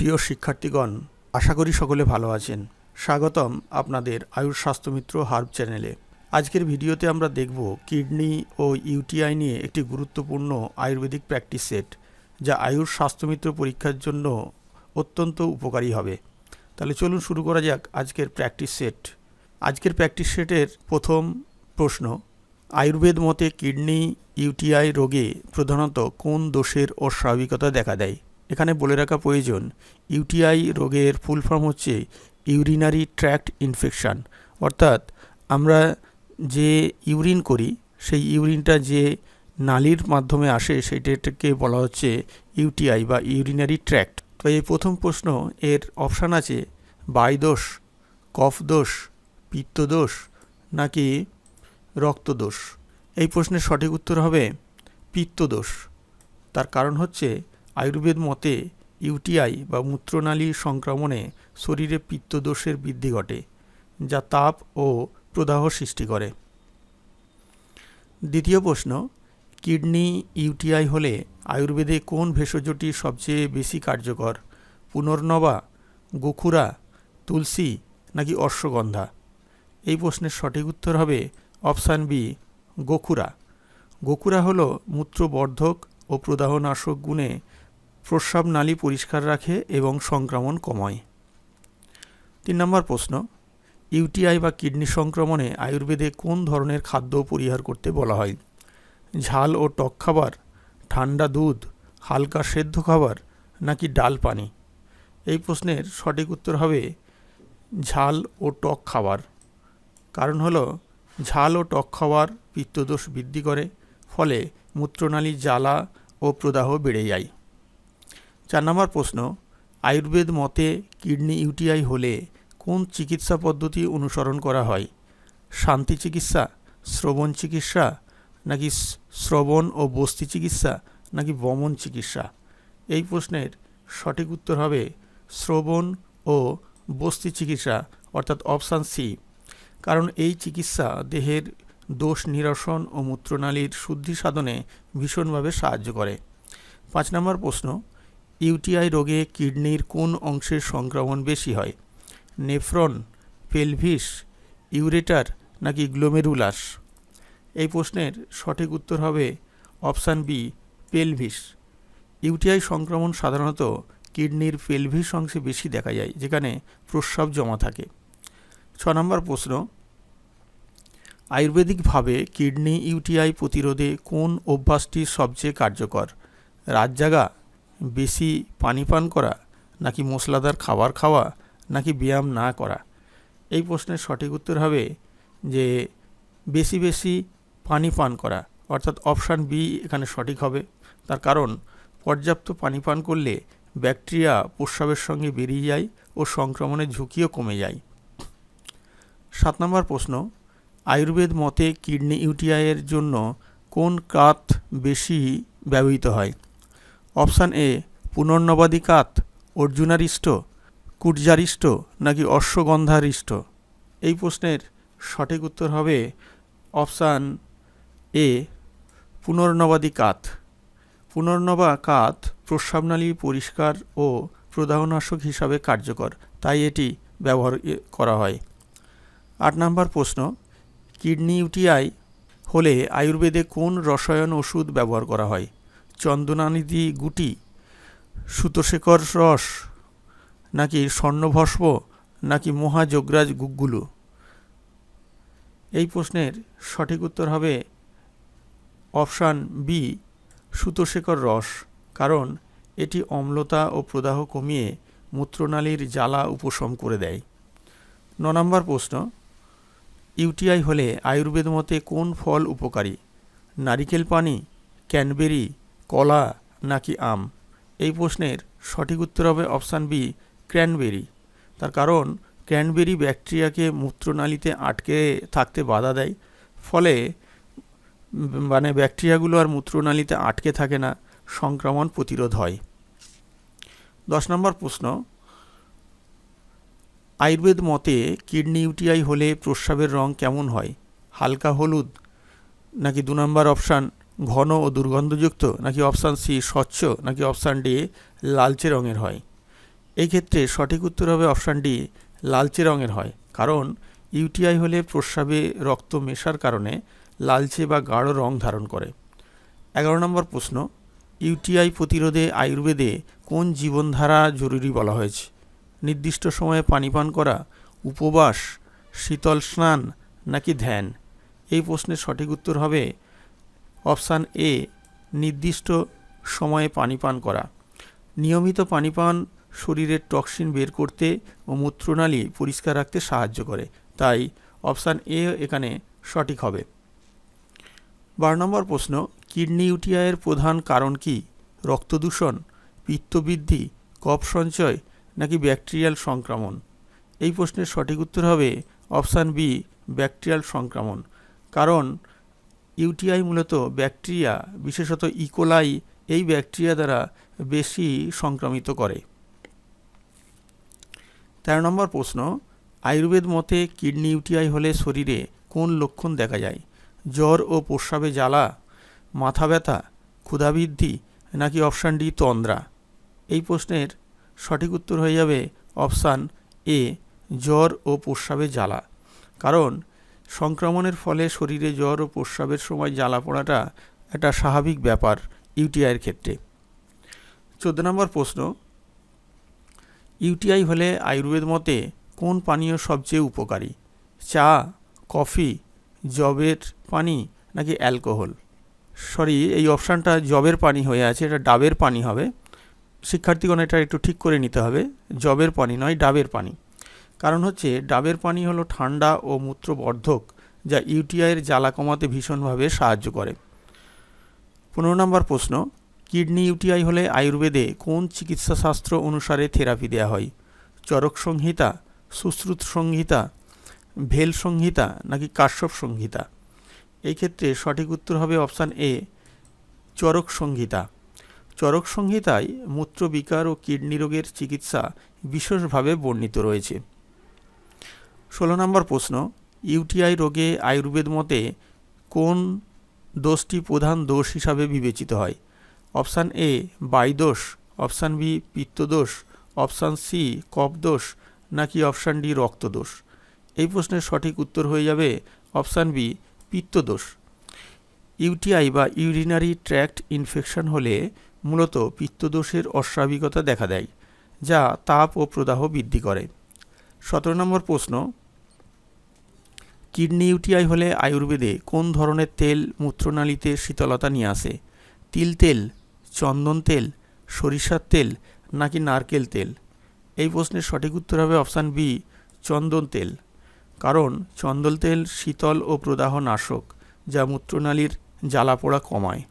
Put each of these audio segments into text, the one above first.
প্রিয় শিক্ষার্থীগণ, আশা করি সকলে ভালো আছেন। স্বাগতম আপনাদের আয়ুষ স্বাস্থ্যমিত্র হার্ব চ্যানেলে। আজকের ভিডিওতে আমরা দেখব কিডনি ও ইউটিআই নিয়ে একটি গুরুত্বপূর্ণ আয়ুর্বেদিক প্র্যাকটিস সেট, যা আয়ুষ স্বাস্থ্যমিত্র পরীক্ষার জন্য অত্যন্ত উপকারী হবে। তাহলে চলুন শুরু করা যাক আজকের প্র্যাকটিস সেট। আজকের প্র্যাকটিস সেটের প্রথম প্রশ্ন, আয়ুর্বেদ মতে কিডনি, ইউটিআই রোগে প্রধানত কোন দোষের অস্বাভাবিকতা দেখা দেয়? এখানে বলে রাখা প্রয়োজন, ইউটিআই রোগের ফুল ফর্ম হচ্ছে ইউরিনারি ট্র্যাক্ট ইনফেকশান। অর্থাৎ আমরা যে ইউরিন করি, সেই ইউরিনটা যে নালীর মাধ্যমে আসে সেইটাকে বলা হচ্ছে ইউটিআই বা ইউরিনারি ট্র্যাক্ট। তো এই প্রথম প্রশ্ন, এর অপশান আছে বায়ুদোষ কফ দোষ পিত্তদোষ নাকি রক্তদোষ? এই প্রশ্নের সঠিক উত্তর হবে পিত্তদোষ। তার কারণ হচ্ছে আয়ুর্বেদ মতে ইউটিআই বা মূত্রনালী সংক্রমণে শরীরে পিত্তদোষের বৃদ্ধি ঘটে, যা তাপ ও প্রদাহ সৃষ্টি করে। দ্বিতীয় প্রশ্ন, কিডনি ইউটিআই হলে আয়ুর্বেদে কোন ভেষজটি সবচেয়ে বেশি কার্যকর? পুনর্নবা, গোখুরা, তুলসী নাকি অশ্বগন্ধা? এই প্রশ্নের সঠিক উত্তর হবে অপশান বি, গোখুরা। গোখুরা হলো মূত্রবর্ধক ও প্রদাহনাশক গুণে প্রস্রাব নালী পরিষ্কার রাখে এবং সংক্রমণ কমায়। তিন নম্বর প্রশ্ন, ইউটিআই বা কিডনি সংক্রমণে আয়ুর্বেদে কোন ধরনের খাদ্য পরিহার করতে বলা হয়? ঝাল ও টক খাবার, ঠান্ডা দুধ, হালকা সেদ্ধ খাবার, নাকি ডাল পানি? এই প্রশ্নের সঠিক উত্তর হবে, ঝাল ও টক খাবার। কারণ হলো, ঝাল ও টক খাবার পিত্তদোষ বৃদ্ধি করে, ফলে মূত্রনালী জ্বালা ও প্রদাহ বেড়ে যায়। চার নম্বর প্রশ্ন, আয়ুর্বেদ মতে কিডনি ইউটিআই হলে কোন চিকিৎসা পদ্ধতি অনুসরণ করা হয়? শান্তি চিকিৎসা, শ্রবণ চিকিৎসা, নাকি শ্রবণ ও বস্তি চিকিৎসা, নাকি বমন চিকিৎসা? এই প্রশ্নের সঠিক উত্তর হবে শ্রবণ ও বস্তি চিকিৎসা, অর্থাৎ অপশান সি। কারণ এই চিকিৎসা দেহের দোষ নিরসন ও মূত্রনালীর শুদ্ধি সাধনে ভীষণভাবে সাহায্য করে। পাঁচ নম্বর প্রশ্ন ইউটিআই রোগে কিডনির কোন অংশের সংক্রমণ বেশি হয়? নেফ্রন, পেলভিস, ইউরেটার নাকি গ্লোমেরুলাস? এই প্রশ্নের সঠিক উত্তর হবে অপশান বি, পেলভিস। ইউটিআই সংক্রমণ সাধারণত কিডনির পেলভিস অংশে বেশি দেখা যায়, যেখানে প্রস্রাব জমা থাকে। ছ নম্বর প্রশ্ন, আয়ুর্বেদিকভাবে কিডনি ইউটিআই প্রতিরোধে কোন অভ্যাসটি সবচেয়ে কার্যকর? রাত জাগা বেশি পানি পান করা, নাকি মশলাদার খাবার খাওয়া, নাকি ব্যায়াম না করা? এই প্রশ্নের সঠিক উত্তর হবে যে বেশি বেশি পানি পান করা, অর্থাৎ অপশান বি এখানে সঠিক হবে। তার কারণ, পর্যাপ্ত পানি পান করলে ব্যাকটেরিয়া প্রস্রাবের সঙ্গে বেরিয়ে যায় ও সংক্রমণের ঝুঁকিও কমে যায়। সাত নম্বর প্রশ্ন, আয়ুর্বেদ মতে কিডনি ইউটিআইয়ের জন্য কোন কাত বেশি ব্যবহৃত হয়? অপশান এ পুনর্নবাদী কাত অর্জুনারিষ্ট কুটজারিষ্ট নাকি অশ্বগন্ধারিষ্ট এই প্রশ্নের সঠিক উত্তর হবে অপশান এ পুনর্নবাদী কাত পুনর্নবা কাত প্রস্রাবনালী পরিষ্কার ও প্রদাহনাশক হিসাবে কার্যকর, তাই এটি ব্যবহার করা হয়। আট নম্বর প্রশ্ন, কিডনি ইউটিআই হলে আয়ুর্বেদে কোন রসায়ন ওষুধ ব্যবহার করা হয়? চন্দনানিধি গুটি, সুতোশেখর রস, নাকি স্বর্ণভস্ম, নাকি মহাযোগরাজ গুগ্গুলু? এই প্রশ্নের সঠিক উত্তর হবে অপশান বি, সুতোশেখর রস, কারণ এটি অম্লতা ও প্রদাহ কমিয়ে মূত্রনালীর জ্বালা উপশম করে দেয়। ন নম্বর প্রশ্ন, ইউটিআই হলে আয়ুর্বেদ মতে কোন ফল উপকারী? নারিকেল পানি, ক্যানবেরি কলা নাকি আম? এই প্রশ্নের সঠিক উত্তর হবে অপশান বি, ক্র্যানবেরি। তার কারণ, ক্র্যানবেরি ব্যাকটেরিয়াকে মূত্রনালীতে আটকে থাকতে বাধা দেয়। ফলে মানে ব্যাকটেরিয়াগুলো আর মূত্রনালীতে আটকে থাকে না, সংক্রমণ প্রতিরোধ হয়। দশ নম্বর প্রশ্ন, আয়ুর্বেদ মতে কিডনি ইউটিআই হলে প্রস্রাবের রং কেমন হয়? হালকা হলুদ নাকি দু নম্বর অপশান ঘন ও দুর্গন্ধযুক্ত, নাকি অপশান সি স্বচ্ছ, নাকি অপশান ডি লালচে রঙের হয়? এই ক্ষেত্রে সঠিক উত্তর হবে অপশান ডি লালচে রঙের হয়। কারণ ইউটিআই হলে প্রস্রাবে রক্ত মেশার কারণে লালচে বা গাঢ় রং ধারণ করে। এগারো নম্বর প্রশ্ন ইউটিআই প্রতিরোধে আয়ুর্বেদে কোন জীবনধারা জরুরি বলা হয়েছে? নির্দিষ্ট সময়ে পানি পান করা, উপবাস, শীতল স্নান, নাকি ধ্যান? এই প্রশ্নের সঠিক উত্তর হবে অপশান এ, নির্দিষ্ট সময়ে পানি পান করা। নিয়মিত পানি পান শরীরের টক্সিন বের করতে ও মূত্রনালী পরিষ্কার রাখতে সাহায্য করে। তাই অপশান এ এখানে সঠিক হবে। বারো নম্বর প্রশ্ন, কিডনি ইউটিআইয়ের প্রধান কারণ কি? রক্তদূষণ পিত্তবৃদ্ধি কফ সঞ্চয় নাকি ব্যাকটেরিয়াল সংক্রমণ? এই প্রশ্নের সঠিক উত্তর হবে অপশান বি, ব্যাকটেরিয়াল সংক্রমণ। কারণ ইউটিআই মূলত ব্যাকটেরিয়া, বিশেষত ইকোলাই এই ব্যাকটেরিয়া দ্বারা বেশি সংক্রামিত করে। তেরো নম্বর প্রশ্ন, আয়ুর্বেদ মতে কিডনি ইউটিআই হলে শরীরে কোন লক্ষণ দেখা যায়? জ্বর ও প্রস্রাবে জ্বালা, মাথা ব্যথা ক্ষুধাবৃদ্ধি নাকি অপশান ডি তন্দ্রা? এই প্রশ্নের সঠিক উত্তর হয়ে যাবে অপশান এ, জ্বর ও প্রস্রাবে জ্বালা। কারণ সংক্রমণের ফলে শরীরে জ্বর ও প্রস্রাবের সময় জ্বালা পড়াটা একটা স্বাভাবিক ব্যাপার ইউটিআইয়ের ক্ষেত্রে। চোদ্দ নম্বর প্রশ্ন, ইউটিআই হলে আয়ুর্বেদ মতে কোন পানীয় সবচেয়ে উপকারী? চা, কফি জবের পানি নাকি অ্যালকোহল? সরি, এই অপশানটা জবের পানি হয়ে আছে, এটা ডাবের পানি হবে। শিক্ষার্থীগণ এটা একটু ঠিক করে নিতে হবে। জবের পানি নয়, ডাবের পানি। কারণ হচ্ছে ডাবের পানি হলো ঠান্ডা ও মূত্রবর্ধক, যা ইউটিআইয়ের জ্বালা কমাতে ভীষণভাবে সাহায্য করে। পনেরো নম্বর প্রশ্ন, কিডনি ইউটিআই হলে আয়ুর্বেদে কোন চিকিৎসাশাস্ত্র অনুসারে থেরাপি দেওয়া হয়? চরক সংহিতা, সুশ্রুত সংহিতা, ভেল সংহিতা, নাকি কাশ্যপ সংহিতা? এই ক্ষেত্রে সঠিক উত্তর হবে অপশান এ, চরক সংহিতা। চরক সংহিতায় মূত্রবিকার ও কিডনি রোগের চিকিৎসা বিশেষভাবে বর্ণিত রয়েছে। ষোলো নম্বর প্রশ্ন, ইউটিআই রোগে আয়ুর্বেদ মতে কোন দোষটি প্রধান দোষ হিসাবে বিবেচিত হয়? অপশান এ বায়ুদোষ অপশান বি পিত্তদোষ অপশান সি কফদোষ নাকি অপশান ডি রক্তদোষ এই প্রশ্নের সঠিক উত্তর হয়ে যাবে অপশান বি পিত্তদোষ ইউটিআই বা ইউরিনারি ট্র্যাক্ট ইনফেকশন হলে মূলত পিত্তদোষের অস্বাভাবিকতা দেখা দেয়, যা তাপ ও প্রদাহ বৃদ্ধি করে। সতেরো নম্বর প্রশ্ন, কিডনি ইউটিআই হলে আয়ুর্বেদে কোন ধরনের তেল মূত্রনালীতে শীতলতা নিয়ে আসে? তিল তেল, চন্দন তেল, সরিষার তেল নাকি নারকেল তেল? এই প্রশ্নের সঠিক উত্তর হবে অপশান বি, চন্দন তেল। কারণ চন্দন তেল শীতল ও প্রদাহ নাশক যা মূত্রনালীর জ্বালা পোড়া কমায়।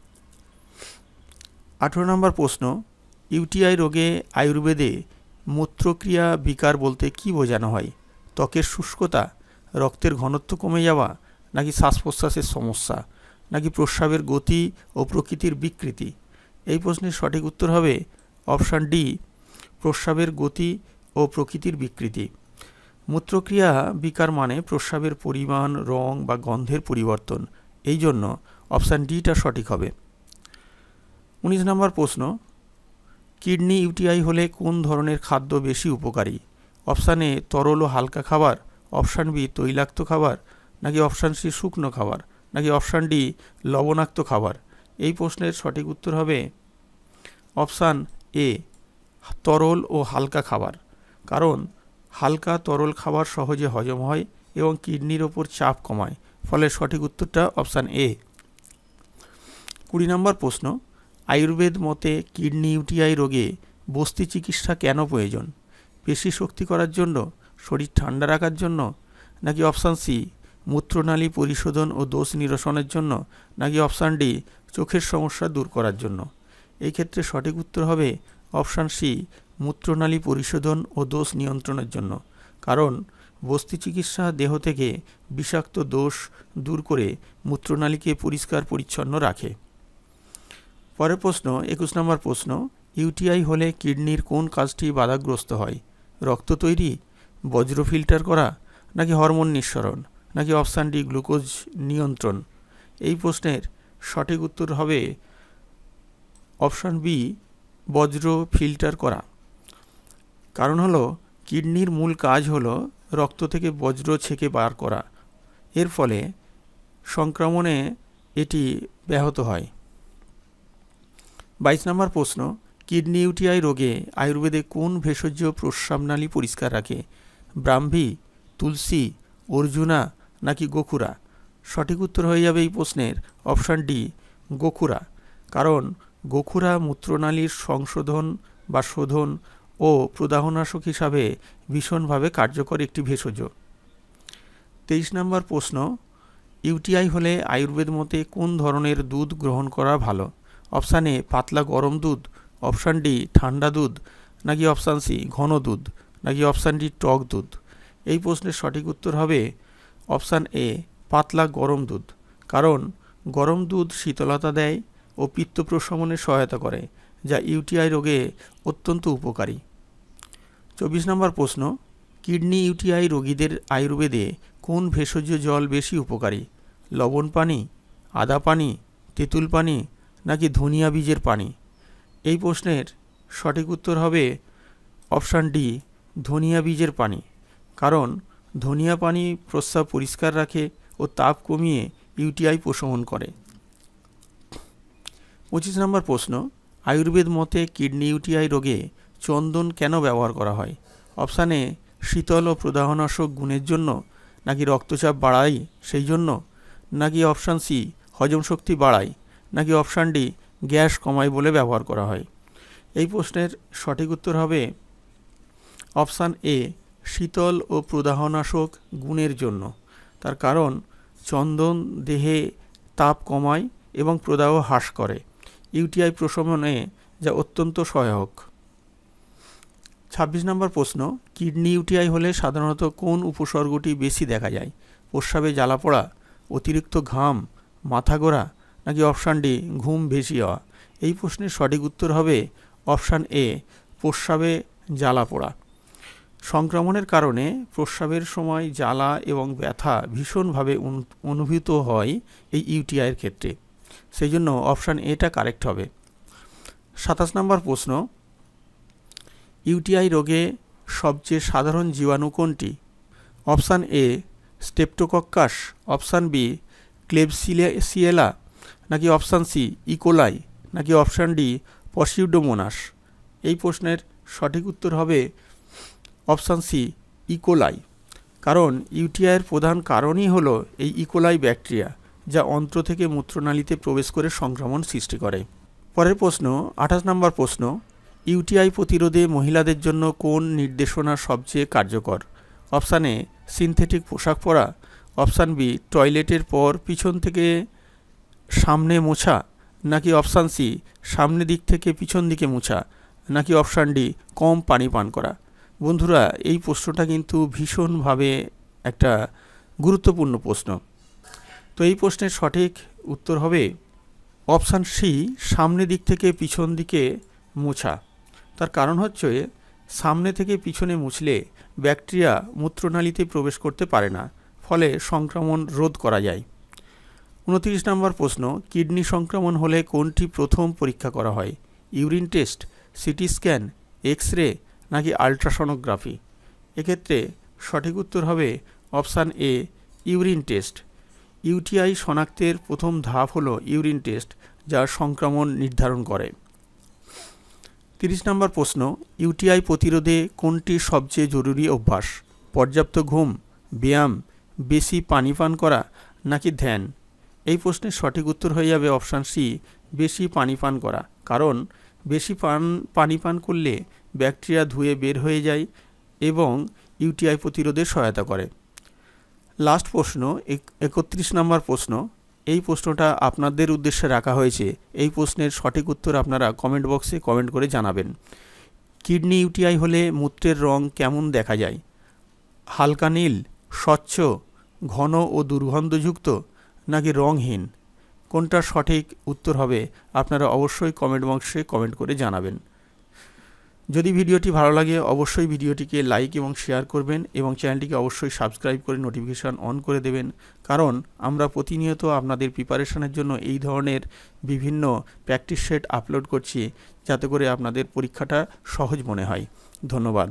আঠেরো নম্বর প্রশ্ন, ইউটিআই রোগে আয়ুর্বেদে মূত্রক্রিয়া বিকার বলতে কি বোঝানো হয়? ত্বকের শুষ্কতা, রক্তের ঘনত্ব কমে যাওয়া, নাকি শ্বাস প্রশ্বাসের সমস্যা, নাকি প্রস্রাবের গতি ও প্রকৃতির বিকৃতি? এই প্রশ্নের সঠিক উত্তর হবে অপশান ডি, প্রস্রাবের গতি ও প্রকৃতির বিকৃতি। মূত্রক্রিয়া বিকার মানে প্রস্রাবের পরিমাণ, রং বা গন্ধের পরিবর্তন। এই জন্য অপশান ডিটা সঠিক হবে। উনিশ নম্বর প্রশ্ন কিডনি ইউটিআই হলে কোন ধরনের খাদ্য বেশি উপকারী? অপশান এ, তরল ও হালকা খাবার। অপশান বি, তৈলাক্ত খাবার। নাকি অপশান সি, শুকনো খাবার? নাকি অপশান ডি, লবণাক্ত খাবার? এই প্রশ্নের সঠিক উত্তর হবে অপশান এ, তরল ও হালকা খাবার। কারণ হালকা তরল খাবার সহজে হজম হয় এবং কিডনির ওপর চাপ কমায়। ফলে সঠিক উত্তরটা অপশান এ। কুড়ি নম্বর প্রশ্ন আয়ুর্বেদ মতে কিডনি ইউটিআই রোগে বস্তি চিকিৎসা কেন প্রয়োজন? পেশি শক্তি করার জন্য, শরীর ঠান্ডা রাখার জন্য, নাকি অপশান সি, মূত্রনালী পরিশোধন ও দোষ নিরসনের জন্য, নাকি অপশান ডি, চোখের সমস্যা দূর করার জন্য? এই ক্ষেত্রে সঠিক উত্তর হবে অপশান সি, মূত্রনালী পরিশোধন ও দোষ নিয়ন্ত্রণের জন্য। কারণ বস্তি চিকিৎসা দেহ থেকে বিষাক্ত দোষ দূর করে মূত্রনালীকে পরিষ্কার পরিচ্ছন্ন রাখে। পরের প্রশ্ন, একুশ নম্বর প্রশ্ন, ইউটিআই হলে কিডনির কোন কাজটি বাধাগ্রস্ত হয়? রক্ত তৈরি, বজ্র ফিল্টার করা, নাকি হরমোন নিঃসরণ, নাকি অপশান ডি গ্লুকোজ নিয়ন্ত্রণ? এই প্রশ্নের সঠিক উত্তর হবে অপশান বি, বজ্র ফিল্টার করা। কারণ হলো, কিডনির মূল কাজ হলো রক্ত থেকে বজ্র ছেঁকে বার করা। এর ফলে সংক্রমণে এটি ব্যাহত হয়। বাইশ নম্বর প্রশ্ন, কিডনি ইউটিআই রোগে আয়ুর্বেদে কোন ভেষজ প্রস্রাবনালী পরিষ্কার রাখে? ব্রাহ্মী, তুলসী, অর্জুনা নাকি গোখুরা? সঠিক উত্তর হয়ে যাবে এই প্রশ্নের অপশান ডি, গোখুরা। কারণ গোখুরা মূত্রনালীর সংশোধন বা শোধন ও প্রদাহনাশক হিসাবে ভীষণভাবে কার্যকর একটি ভেষজ। তেইশ নম্বর প্রশ্ন, ইউটিআই হলে আয়ুর্বেদ মতে কোন ধরনের দুধ গ্রহণ করা ভালো? অপশান এ পাতলা গরম দুধ, অপশান ডি ঠান্ডা দুধ, নাকি অপশান সি ঘন দুধ, নাকি অপশান ডি টক দুধ? এই প্রশ্নের সঠিক উত্তর হবে অপশান এ পাতলা গরম দুধ, কারণ গরম দুধ শীতলতা দেয় ও পিত্ত প্রশমনে সহায়তা করে, যা ইউটিআই রোগে অত্যন্ত উপকারী। চব্বিশ নম্বর প্রশ্ন, কিডনি ইউটিআই রোগীদের আয়ুর্বেদে কোন ভেষজ জল বেশি উপকারী? লবণ পানি, আদা পানি, তেঁতুল পানি নাকি ধনিয়া বীজের পানি? এই প্রশ্নের সঠিক উত্তর হবে অপশান ডি, ধনিয়া বীজের পানি। কারণ ধনিয়া পানি প্রস্রাব পরিষ্কার রাখে ও তাপ কমিয়ে ইউটিআই প্রশমন করে। পঁচিশ নম্বর প্রশ্ন, আয়ুর্বেদ মতে কিডনি ইউটিআই রোগে চন্দন কেন ব্যবহার করা হয়? অপশান শীতল ও প্রদাহনাশক গুণের জন্য নাকি রক্তচাপ বাড়ায় সেই জন্য? নাকি অপশান সি, হজম শক্তি বাড়ায় নাকি অপশান ডি, গ্যাস কমায় বলে ব্যবহার করা হয়? এই প্রশ্নের সঠিক উত্তর হবে অপশান এ, শীতল ও প্রদাহনাশক গুণের জন্য। তার কারণ, চন্দন দেহে তাপ কমায় এবং প্রদাহ হ্রাস করে। ইউটিআই প্রশমনে যা অত্যন্ত সহায়ক। ছাব্বিশ নম্বর প্রশ্ন, কিডনি ইউটিআই হলে সাধারণত কোন উপসর্গটি বেশি দেখা যায়? প্রস্রাবে জ্বালা পড়া, অতিরিক্ত ঘাম, মাথা গোড়া নাকি অপশান ডি, ঘুম ভেসি হওয়া এই প্রশ্নের সঠিক উত্তর হবে অপশান এ, প্রস্রাবে জ্বালা পোড়া। সংক্রমণের কারণে প্রস্রাবের সময় জ্বালা এবং ব্যথা ভীষণভাবে অনুভূত হয় এই ইউটিআইয়ের ক্ষেত্রে। সেই জন্য অপশান এটা কারেক্ট হবে। সাতাশ নম্বর প্রশ্ন, ইউটিআই রোগে সবচেয়ে সাধারণ জীবাণু কোনটি? Option A, streptococcus, option B Klebsiella নাকি অপশান সি ইকোলাই নাকি অপশান ডি পসিউডোমোনাস এই প্রশ্নের সঠিক উত্তর হবে অপশান সি ইকোলাই কারণ ইউটিআইয়ের প্রধান কারণই হলো এই ইকোলাই ব্যাকটেরিয়া, যা অন্ত্র থেকে মূত্রনালীতে প্রবেশ করে সংক্রমণ সৃষ্টি করে। পরের প্রশ্ন, আঠাশ নম্বর প্রশ্ন, ইউটিআই প্রতিরোধে মহিলাদের জন্য কোন নির্দেশনা সবচেয়ে কার্যকর? অপশান এ, সিনথেটিক পোশাক পরা, অপশান বি, টয়লেটের পর পিছন থেকে সামনে মোছা, নাকি অপশান সি, সামনে দিক থেকে পিছন দিকে মোছা, নাকি অপশান ডি, কম পানি পান করা? বন্ধুরা, এই প্রশ্নটা কিন্তু ভীষণভাবে একটা গুরুত্বপূর্ণ প্রশ্ন। তো এই প্রশ্নের সঠিক উত্তর হবে অপশান সি, সামনে দিক থেকে পিছন দিকে মোছা। তার কারণ হচ্ছে, সামনে থেকে পিছনে মুছলে ব্যাকটেরিয়া মূত্রনালীতে প্রবেশ করতে পারে না, ফলে সংক্রমণ রোধ করা যায়। উনত্রিশ নম্বর প্রশ্ন, কিডনি সংক্রমণ হলে কোনটি প্রথম পরীক্ষা করা হয়? Urine test, CT scan X ray নাকি আলট্রাসনোগ্রাফি? এক্ষেত্রে সঠিক উত্তর হবে option A, urine test. UTI শনাক্তের প্রথম ধাপ হলো ইউরিন টেস্ট, যা সংক্রমণ নির্ধারণ করে। তিরিশ নম্বর প্রশ্ন, ইউটিআই প্রতিরোধে কোনটি সবচেয়ে জরুরি অভ্যাস? পর্যাপ্ত ঘুম, ব্যায়াম, বেশি পানি পান করা, নাকি ধ্যান? এই প্রশ্নের সঠিক উত্তর হয়ে যাবে অপশান সি, বেশি পানি পান করা। কারণ, বেশি পান, পানি পান করলে ব্যাকটেরিয়া ধুয়ে বের হয়ে যায় এবং ইউটিআই প্রতিরোধে সহায়তা করে। লাস্ট প্রশ্ন একত্রিশ নম্বর প্রশ্ন। এই প্রশ্নটা আপনাদের উদ্দেশ্যে রাখা হয়েছে। এই প্রশ্নের সঠিক উত্তর আপনারা কমেন্ট বক্সে কমেন্ট করে জানাবেন। কিডনি ইউটিআই হলে মূত্রের রং কেমন দেখা যায়? হালকা নীল, স্বচ্ছ, ঘন ও দুর্গন্ধযুক্ত নাকি রংহীন কোনটা সঠিক উত্তর হবে আপনারা অবশ্যই কমেন্ট বক্সে কমেন্ট করে জানাবেন। যদি ভিডিওটি ভালো লাগে, অবশ্যই ভিডিওটিকে লাইক এবং শেয়ার করবেন এবং চ্যানেলটিকে অবশ্যই সাবস্ক্রাইব করে নোটিফিকেশান অন করে দেবেন। কারণ আমরা প্রতিনিয়ত আপনাদের প্রিপারেশনের জন্য এই ধরনের বিভিন্ন প্র্যাকটিস সেট আপলোড করছি, যাতে করে আপনাদের পরীক্ষাটা সহজ মনে হয়। ধন্যবাদ।